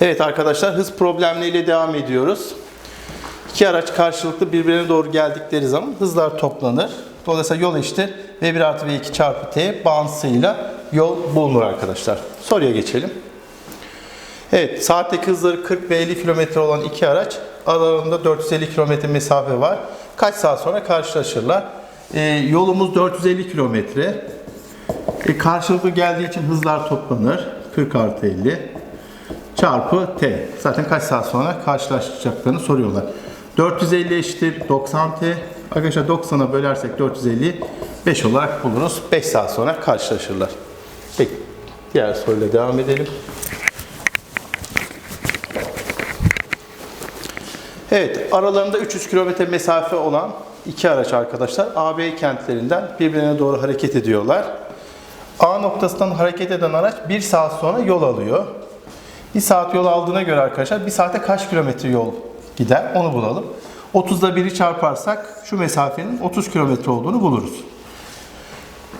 Evet arkadaşlar hız problemleriyle devam ediyoruz. İki araç karşılıklı birbirine doğru geldikleri zaman hızlar toplanır. Dolayısıyla yol eşittir V1 artı V2 çarpı T bağıntısıyla yol bulunur arkadaşlar. Soruya geçelim. Evet saatteki hızları 40 ve 50 km olan iki araç aralarında 450 km mesafe var. Kaç saat sonra karşılaşırlar? Ee, yolumuz 450 kilometre. E, karşılıklı geldiği için hızlar toplanır. 40 artı 50 çarpı t. Zaten kaç saat sonra karşılaşacaklarını soruyorlar. 450 eşittir 90 t. Arkadaşlar 90'a bölersek 450 5 olarak buluruz. 5 saat sonra karşılaşırlar. Peki diğer soruyla devam edelim. Evet, aralarında 300 kilometre mesafe olan iki araç arkadaşlar AB kentlerinden birbirine doğru hareket ediyorlar. A noktasından hareket eden araç 1 saat sonra yol alıyor. 1 saat yol aldığına göre arkadaşlar 1 saate kaç kilometre yol gider onu bulalım. 30'da 1'i çarparsak şu mesafenin 30 kilometre olduğunu buluruz.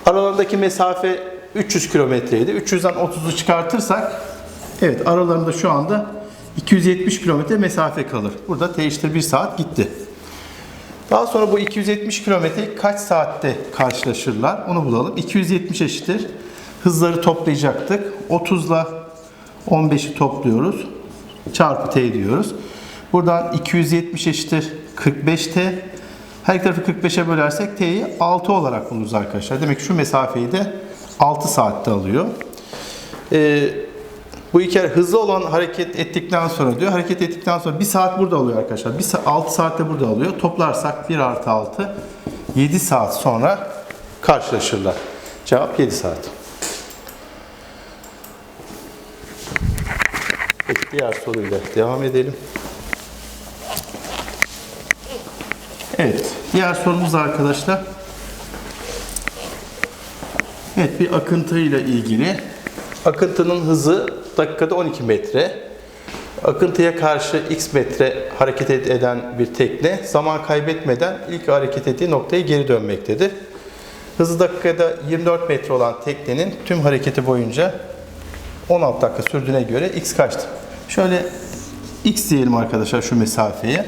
Aralarındaki mesafe 300 kilometreydi. 300'den 30'u çıkartırsak evet aralarında şu anda 270 kilometre mesafe kalır. Burada T eşittir 1 saat gitti. Daha sonra bu 270 kilometreyi kaç saatte karşılaşırlar onu bulalım. 270 eşittir. Hızları toplayacaktık. 30 ile 15'i topluyoruz. Çarpı t diyoruz. Buradan 270 eşittir 45t. Her iki tarafı 45'e bölersek t'yi 6 olarak buluruz arkadaşlar. Demek ki şu mesafeyi de 6 saatte alıyor. Ee, bu iki hızlı olan hareket ettikten sonra diyor. Hareket ettikten sonra 1 saat burada alıyor arkadaşlar. 1 saat, 6 saatte burada alıyor. Toplarsak 1 artı 6 7 saat sonra karşılaşırlar. Cevap 7 saat. Diğer soruyla devam edelim. Evet, diğer sorumuz arkadaşlar. Evet, bir akıntıyla ilgili. Akıntının hızı dakikada 12 metre. Akıntıya karşı x metre hareket eden bir tekne zaman kaybetmeden ilk hareket ettiği noktaya geri dönmektedir. Hızı dakikada 24 metre olan teknenin tüm hareketi boyunca 16 dakika sürdüğüne göre x kaçtır? Şöyle x diyelim arkadaşlar şu mesafeye.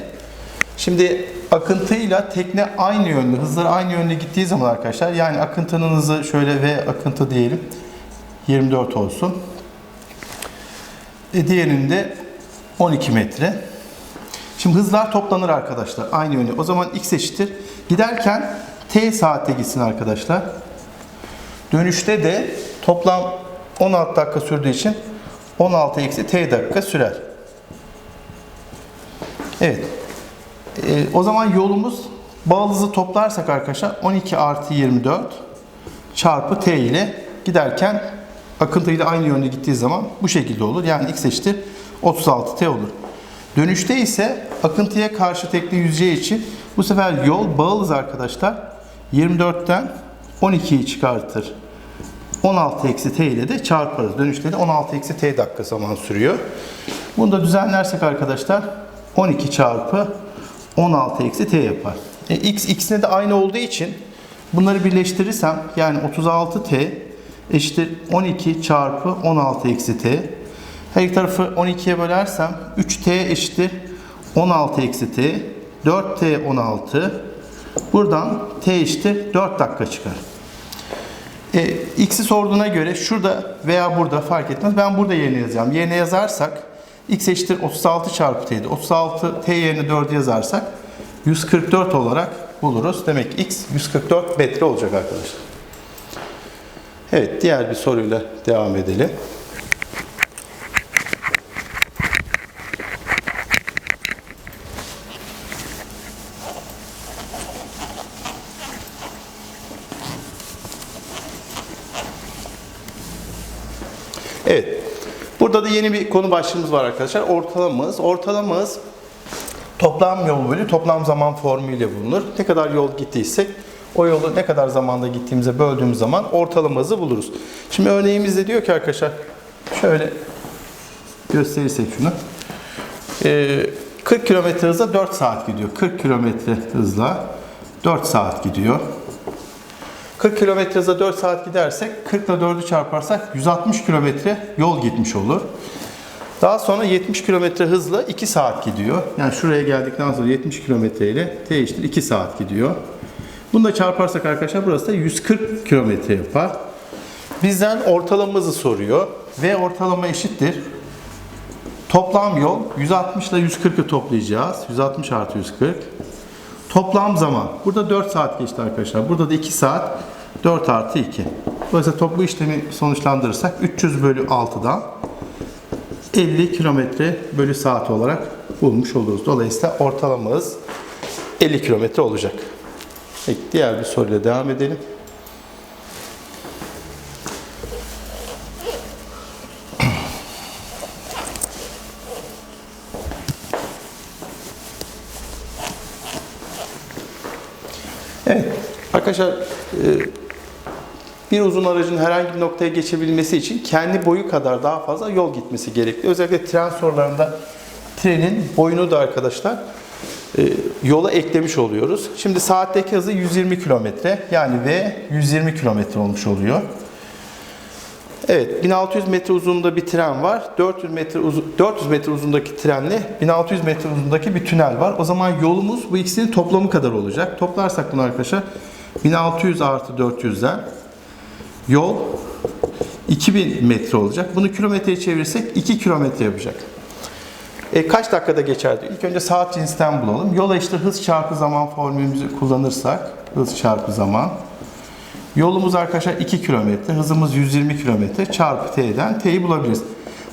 Şimdi akıntıyla tekne aynı yönde, hızları aynı yönde gittiği zaman arkadaşlar yani akıntının hızı şöyle v akıntı diyelim 24 olsun. E diğerinde 12 metre. Şimdi hızlar toplanır arkadaşlar aynı yönde. O zaman x eşittir. Giderken t saatte gitsin arkadaşlar. Dönüşte de toplam 16 dakika sürdüğü için 16 eksi t dakika sürer. Evet. Ee, o zaman yolumuz bağlı hızı toplarsak arkadaşlar 12 artı 24 çarpı t ile giderken akıntıyla aynı yönde gittiği zaman bu şekilde olur. Yani x eşittir 36 t olur. Dönüşte ise akıntıya karşı tekne yüzeceği için bu sefer yol bağlı arkadaşlar 24'ten 12'yi çıkartır. 16 eksi t ile de çarparız. Dönüşte de 16 eksi t dakika zaman sürüyor. Bunu da düzenlersek arkadaşlar 12 çarpı 16 eksi t yapar. E, x x'ine de aynı olduğu için bunları birleştirirsem yani 36 t eşittir 12 çarpı 16 eksi t. Her iki tarafı 12'ye bölersem 3t eşittir 16 eksi t. 4t 16. Buradan t eşittir 4 dakika çıkar. E, x'i sorduğuna göre şurada veya burada fark etmez. Ben burada yerine yazacağım. Yerine yazarsak x eşittir 36 çarpı t'ydi. 36 t yerine 4 yazarsak 144 olarak buluruz. Demek ki x 144 metre olacak arkadaşlar. Evet diğer bir soruyla devam edelim. Evet. Burada da yeni bir konu başlığımız var arkadaşlar. Ortalama hız. Ortalama hız toplam yol bölü toplam zaman formülüyle bulunur. Ne kadar yol gittiysek o yolu ne kadar zamanda gittiğimize böldüğümüz zaman ortalama hızı buluruz. Şimdi örneğimizde diyor ki arkadaşlar şöyle gösterirsek şunu. Ee, 40 km hızla 4 saat gidiyor. 40 km hızla 4 saat gidiyor. 40 km hızla 4 saat gidersek 40 ile 4'ü çarparsak 160 kilometre yol gitmiş olur. Daha sonra 70 km hızla 2 saat gidiyor. Yani şuraya geldikten sonra 70 km ile T eşittir 2 saat gidiyor. Bunu da çarparsak arkadaşlar burası da 140 km yapar. Bizden ortalamamızı soruyor. V ortalama eşittir. Toplam yol 160 ile 140'ı toplayacağız. 160 artı 140. Toplam zaman. Burada 4 saat geçti arkadaşlar. Burada da 2 saat. 4 artı 2. Dolayısıyla toplu işlemi sonuçlandırırsak 300 bölü 6'dan 50 kilometre bölü saat olarak bulmuş oluruz. Dolayısıyla ortalamamız 50 kilometre olacak. Peki diğer bir soruyla devam edelim. Evet arkadaşlar e, bir uzun aracın herhangi bir noktaya geçebilmesi için kendi boyu kadar daha fazla yol gitmesi gerekli. Özellikle tren sorularında trenin boyunu da arkadaşlar e, yola eklemiş oluyoruz. Şimdi saatteki hızı 120 kilometre yani V 120 kilometre olmuş oluyor. Evet 1600 metre uzunluğunda bir tren var. 400 metre uzun 400 metre uzundaki trenle 1600 metre uzundaki bir tünel var. O zaman yolumuz bu ikisinin toplamı kadar olacak. Toplarsak bunu arkadaşlar 1600 artı 400'den yol 2000 metre olacak. Bunu kilometreye çevirirsek 2 kilometre yapacak. E, kaç dakikada geçer diyor. İlk önce saat cinsinden bulalım. Yola işte hız çarpı zaman formülümüzü kullanırsak hız çarpı zaman Yolumuz arkadaşlar 2 kilometre, hızımız 120 kilometre çarpı t'den t'yi bulabiliriz.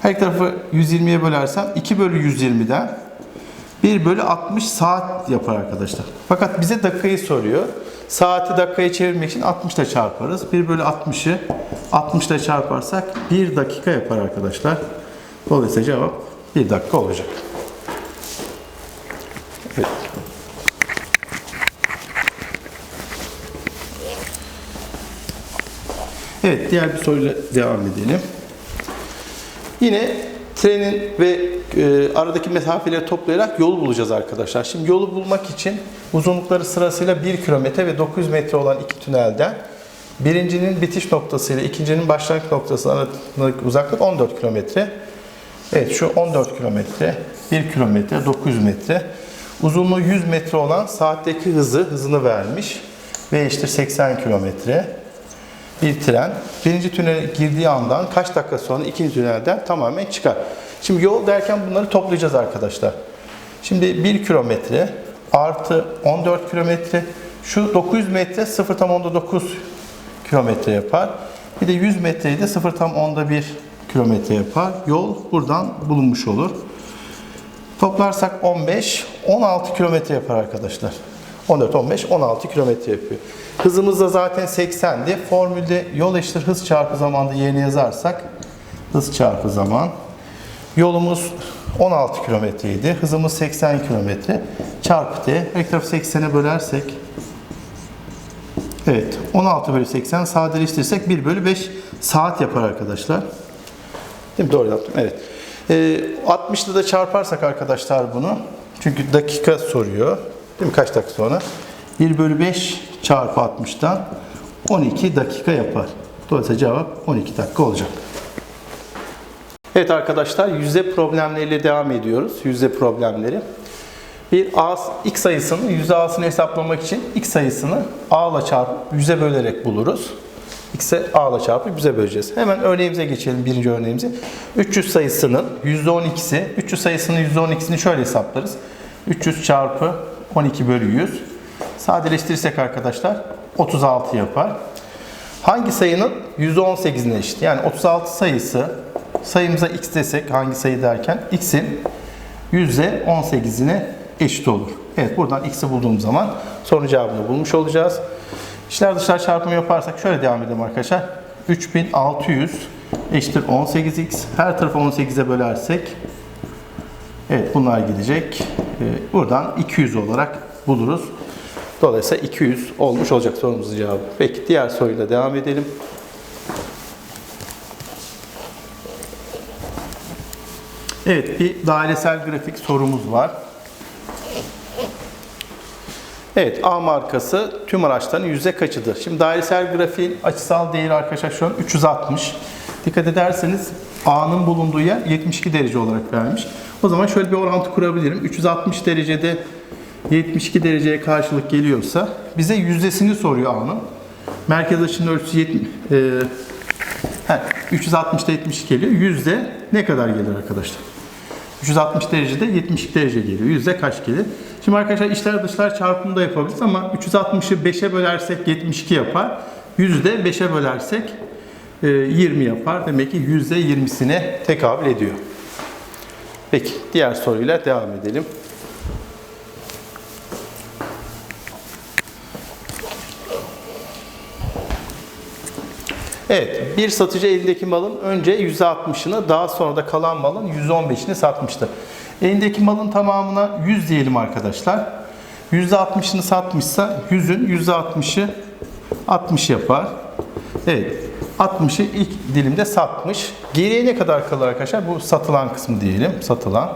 Her iki tarafı 120'ye bölersem 2 bölü 120'den 1 bölü 60 saat yapar arkadaşlar. Fakat bize dakikayı soruyor. Saati dakikaya çevirmek için 60 ile çarparız. 1 bölü 60'ı 60 ile çarparsak 1 dakika yapar arkadaşlar. Dolayısıyla cevap 1 dakika olacak. Evet. Evet, diğer bir soruyla devam edelim. Yine trenin ve e, aradaki mesafeleri toplayarak yol bulacağız arkadaşlar. Şimdi yolu bulmak için uzunlukları sırasıyla 1 kilometre ve 900 metre olan iki tünelden birincinin bitiş noktası ile ikincinin başlangıç noktası arasındaki uzaklık 14 kilometre. Evet şu 14 kilometre, 1 kilometre, 900 metre. Uzunluğu 100 metre olan saatteki hızı, hızını vermiş. Ve eşittir 80 kilometre bir tren birinci tünele girdiği andan kaç dakika sonra ikinci tünelden tamamen çıkar. Şimdi yol derken bunları toplayacağız arkadaşlar. Şimdi 1 kilometre artı 14 kilometre şu 900 metre 0 tam onda 9 kilometre yapar. Bir de 100 metreyi de 0 tam onda 1 kilometre yapar. Yol buradan bulunmuş olur. Toplarsak 15, 16 kilometre yapar arkadaşlar. 14, 15, 16 kilometre yapıyor. Hızımız da zaten 80'di. Formülde yol eşittir hız çarpı zamanda yerine yazarsak hız çarpı zaman. Yolumuz 16 kilometreydi. Hızımız 80 kilometre. Çarpı t. Her tarafı 80'e bölersek Evet. 16 bölü 80 sadeleştirirsek 1 bölü 5 saat yapar arkadaşlar. Değil mi? Doğru yaptım. Evet. Ee, 60'lı da çarparsak arkadaşlar bunu. Çünkü dakika soruyor. Değil mi? Kaç dakika sonra? 1 bölü 5 çarpı 60'tan 12 dakika yapar. Dolayısıyla cevap 12 dakika olacak. Evet arkadaşlar yüzde problemleriyle devam ediyoruz. Yüzde problemleri. Bir a x sayısının yüzde a'sını hesaplamak için x sayısını a ile çarpıp yüze bölerek buluruz. x'e a ile çarpıp yüze böleceğiz. Hemen örneğimize geçelim birinci örneğimize. 300 sayısının yüzde 12'si, 300 sayısının yüzde 12'sini şöyle hesaplarız. 300 çarpı 12 bölü 100. Sadeleştirirsek arkadaşlar 36 yapar. Hangi sayının %18'ine eşit? Yani 36 sayısı sayımıza x desek hangi sayı derken x'in %18'ine eşit olur. Evet buradan x'i bulduğum zaman sorunun cevabını bulmuş olacağız. İşler dışlar çarpımı yaparsak şöyle devam edelim arkadaşlar. 3600 eşittir 18x. Her tarafı 18'e bölersek evet bunlar gidecek. Ee, buradan 200 olarak buluruz. Dolayısıyla 200 olmuş olacak sorumuzun cevabı. Peki diğer soruyla devam edelim. Evet bir dairesel grafik sorumuz var. Evet A markası tüm araçların yüzde kaçıdır? Şimdi dairesel grafiğin açısal değeri arkadaşlar şu an 360. Dikkat ederseniz A'nın bulunduğu yer 72 derece olarak vermiş. O zaman şöyle bir orantı kurabilirim. 360 derecede 72 dereceye karşılık geliyorsa bize yüzdesini soruyor A'nın. Merkez açının ölçüsü 70, e, he, 360'da 72 geliyor. Yüzde ne kadar gelir arkadaşlar? 360 derecede 72 derece geliyor. Yüzde kaç gelir? Şimdi arkadaşlar içler dışlar çarpımı da yapabiliriz ama 360'ı 5'e bölersek 72 yapar. Yüzde 5'e bölersek e, 20 yapar. Demek ki yüzde 20'sine tekabül ediyor. Peki diğer soruyla devam edelim. Evet, bir satıcı elindeki malın önce %60'ını daha sonra da kalan malın %15'ini satmıştı. Elindeki malın tamamına 100 diyelim arkadaşlar. %60'ını satmışsa 100'ün %60'ı 60 yapar. Evet, 60'ı ilk dilimde satmış. Geriye ne kadar kalır arkadaşlar? Bu satılan kısmı diyelim, satılan.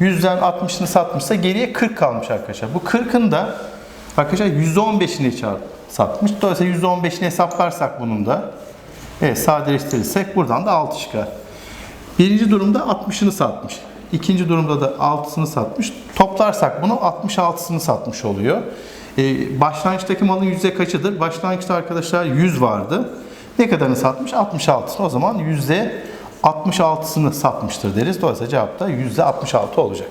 100'den 60'ını satmışsa geriye 40 kalmış arkadaşlar. Bu 40'ın da arkadaşlar %15'ini çarp satmış. Dolayısıyla %15'ini hesaplarsak bunun da evet sadeleştirirsek buradan da 6 çıkar. Birinci durumda 60'ını satmış. İkinci durumda da 6'sını satmış. Toplarsak bunu 66'sını satmış oluyor. Ee, başlangıçtaki malın yüzde kaçıdır? Başlangıçta arkadaşlar 100 vardı. Ne kadarını satmış? 66'sını. O zaman yüzde 66'sını satmıştır deriz. Dolayısıyla cevap da yüzde 66 olacak.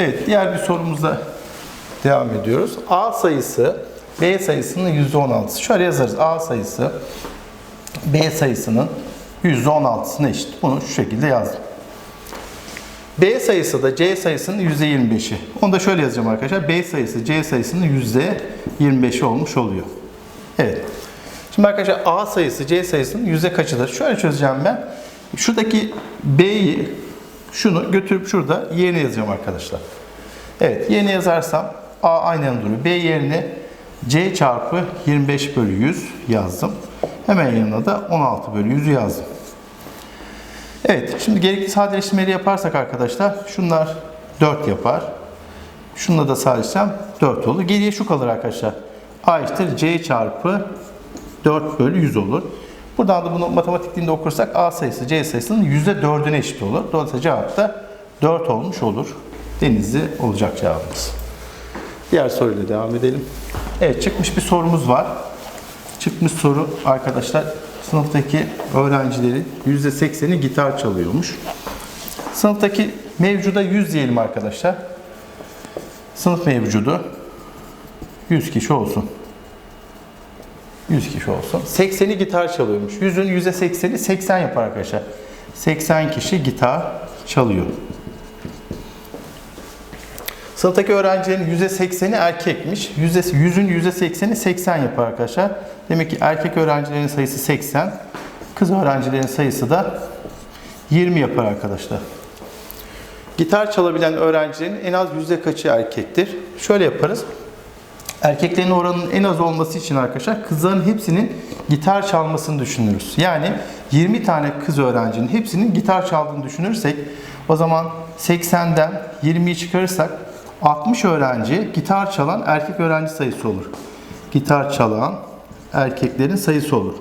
Evet, diğer bir sorumuzla devam ediyoruz. A sayısı B sayısının %16'sı. Şöyle yazarız. A sayısı B sayısının %16'sına eşit. Bunu şu şekilde yazdım. B sayısı da C sayısının %25'i. Onu da şöyle yazacağım arkadaşlar. B sayısı C sayısının %25'i olmuş oluyor. Evet. Şimdi arkadaşlar A sayısı C sayısının yüzde kaçıdır? Şöyle çözeceğim ben. Şuradaki B'yi şunu götürüp şurada yerine yazacağım arkadaşlar. Evet yerine yazarsam A aynen duruyor. B yerine C çarpı 25 bölü 100 yazdım. Hemen yanına da 16 bölü 100'ü yazdım. Evet şimdi gerekli sadeleştirmeleri yaparsak arkadaşlar şunlar 4 yapar. Şununla da sadeleştirsem 4 olur. Geriye şu kalır arkadaşlar. A eşittir C çarpı 4 bölü 100 olur. Buradan da bunu matematik dilinde okursak A sayısı C sayısının %4'üne eşit olur. Dolayısıyla cevap da 4 olmuş olur. Denizli olacak cevabımız. Diğer soruyla devam edelim. Evet çıkmış bir sorumuz var. Çıkmış soru arkadaşlar sınıftaki öğrencilerin %80'i gitar çalıyormuş. Sınıftaki mevcuda 100 diyelim arkadaşlar. Sınıf mevcudu 100 kişi olsun. 100 kişi olsun. 80'i gitar çalıyormuş. 100'ün %80'i 80 yapar arkadaşlar. 80 kişi gitar çalıyor. Sınıftaki öğrencilerin %80'i erkekmiş. %100'ün %80'i 80 yapar arkadaşlar. Demek ki erkek öğrencilerin sayısı 80. Kız öğrencilerin sayısı da 20 yapar arkadaşlar. Gitar çalabilen öğrencilerin en az yüzde kaçı erkektir? Şöyle yaparız. Erkeklerin oranının en az olması için arkadaşlar kızların hepsinin gitar çalmasını düşünürüz. Yani 20 tane kız öğrencinin hepsinin gitar çaldığını düşünürsek o zaman 80'den 20'yi çıkarırsak 60 öğrenci gitar çalan erkek öğrenci sayısı olur. Gitar çalan erkeklerin sayısı olur.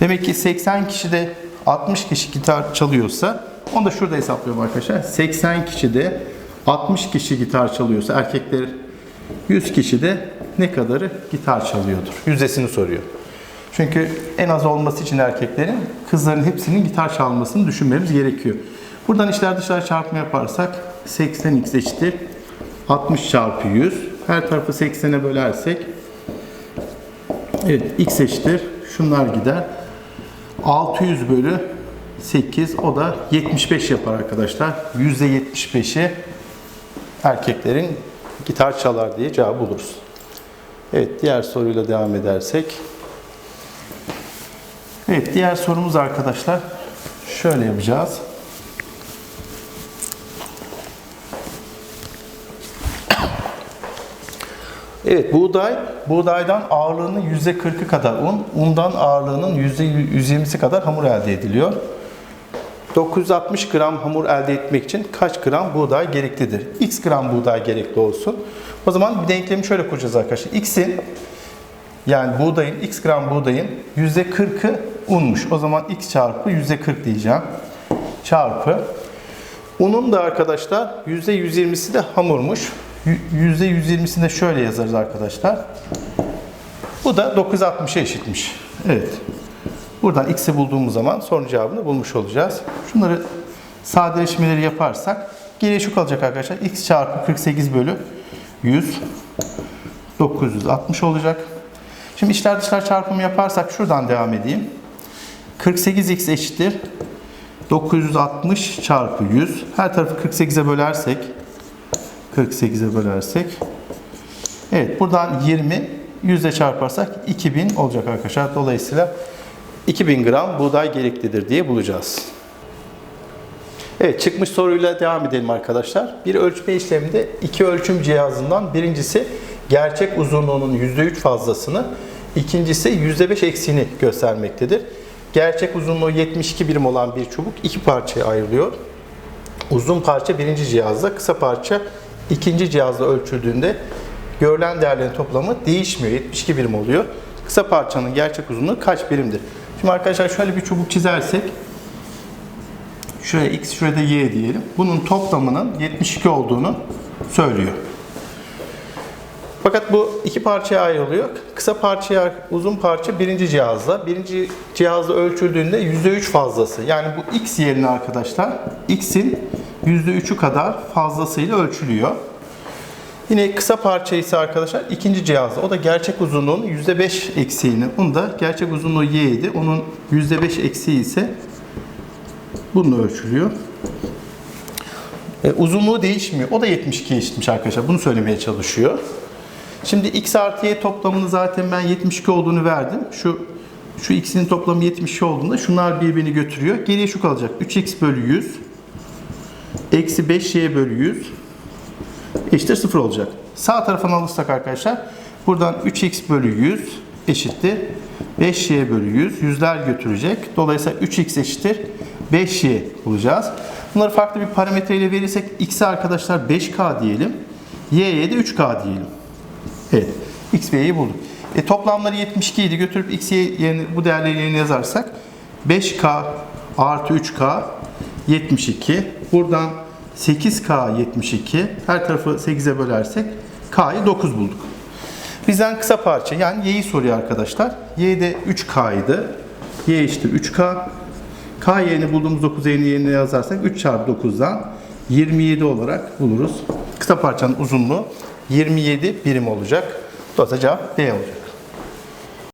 Demek ki 80 kişide 60 kişi gitar çalıyorsa onu da şurada hesaplıyorum arkadaşlar. 80 kişide 60 kişi gitar çalıyorsa erkekler 100 kişi de ne kadarı gitar çalıyordur? Yüzdesini soruyor. Çünkü en az olması için erkeklerin kızların hepsinin gitar çalmasını düşünmemiz gerekiyor. Buradan içler dışlar çarpımı yaparsak 80x eşittir 60 çarpı 100. Her tarafı 80'e bölersek evet x eşittir. Şunlar gider. 600 bölü 8 o da 75 yapar arkadaşlar. %75'i erkeklerin gitar çalar diye cevap buluruz. Evet diğer soruyla devam edersek. Evet diğer sorumuz arkadaşlar şöyle yapacağız. Evet buğday, buğdaydan ağırlığının %40'ı kadar un, undan ağırlığının %120'si kadar hamur elde ediliyor. 960 gram hamur elde etmek için kaç gram buğday gereklidir? X gram buğday gerekli olsun. O zaman bir denklemi şöyle kuracağız arkadaşlar. X'in yani buğdayın, x gram buğdayın %40'ı unmuş. O zaman x çarpı %40 diyeceğim. Çarpı. Unun da arkadaşlar %120'si de hamurmuş. Y- %120'sini de şöyle yazarız arkadaşlar. Bu da 960'a eşitmiş. Evet. Buradan x'i bulduğumuz zaman sorunun cevabını bulmuş olacağız. Şunları sadeleşmeleri yaparsak geriye şu kalacak arkadaşlar. x çarpı 48 bölü 100 960 olacak. Şimdi içler dışlar çarpımı yaparsak şuradan devam edeyim. 48x eşittir 960 çarpı 100. Her tarafı 48'e bölersek 48'e bölersek Evet buradan 20 100'e çarparsak 2000 olacak arkadaşlar. Dolayısıyla 2000 gram buğday gereklidir diye bulacağız. Evet çıkmış soruyla devam edelim arkadaşlar. Bir ölçme işleminde iki ölçüm cihazından birincisi gerçek uzunluğunun %3 fazlasını, ikincisi %5 eksiğini göstermektedir. Gerçek uzunluğu 72 birim olan bir çubuk iki parçaya ayrılıyor. Uzun parça birinci cihazda, kısa parça ikinci cihazda ölçüldüğünde görülen değerlerin toplamı değişmiyor. 72 birim oluyor. Kısa parçanın gerçek uzunluğu kaç birimdir? Şimdi arkadaşlar şöyle bir çubuk çizersek şuraya x, şurada y diyelim. Bunun toplamının 72 olduğunu söylüyor. Fakat bu iki parçaya ayrılıyor. Kısa parçaya, uzun parça birinci cihazda. Birinci cihazda ölçüldüğünde %3 fazlası. Yani bu x yerine arkadaşlar x'in %3'ü kadar fazlasıyla ölçülüyor. Yine kısa parça ise arkadaşlar ikinci cihazda. O da gerçek uzunluğun %5 eksiğini. Bunu da gerçek uzunluğu y idi. Onun %5 eksiği ise bununla ölçülüyor. E, uzunluğu değişmiyor. O da 72'ye eşitmiş arkadaşlar. Bunu söylemeye çalışıyor. Şimdi x artı y toplamını zaten ben 72 olduğunu verdim. Şu şu x'in toplamı 72 olduğunda şunlar birbirini götürüyor. Geriye şu kalacak. 3x bölü 100 eksi 5y bölü 100 eşittir 0 olacak. Sağ tarafını alırsak arkadaşlar buradan 3x bölü 100 eşittir 5y bölü 100. Yüzler götürecek. Dolayısıyla 3x eşittir 5y bulacağız. Bunları farklı bir parametreyle verirsek x'e arkadaşlar 5k diyelim. y'ye de 3k diyelim. Evet. X ve Y'yi bulduk. E, toplamları 72 idi. Götürüp X, yerine, bu değerleri yerine yazarsak 5K artı 3K 72. Buradan 8K 72. Her tarafı 8'e bölersek K'yı 9 bulduk. Bizden kısa parça yani Y'yi soruyor arkadaşlar. Y de 3K idi. Y eşittir 3K. K yerini bulduğumuz 9 yerini yerine yazarsak 3 çarpı 9'dan 27 olarak buluruz. Kısa parçanın uzunluğu 27 birim olacak. Dolayısıyla cevap B olacak.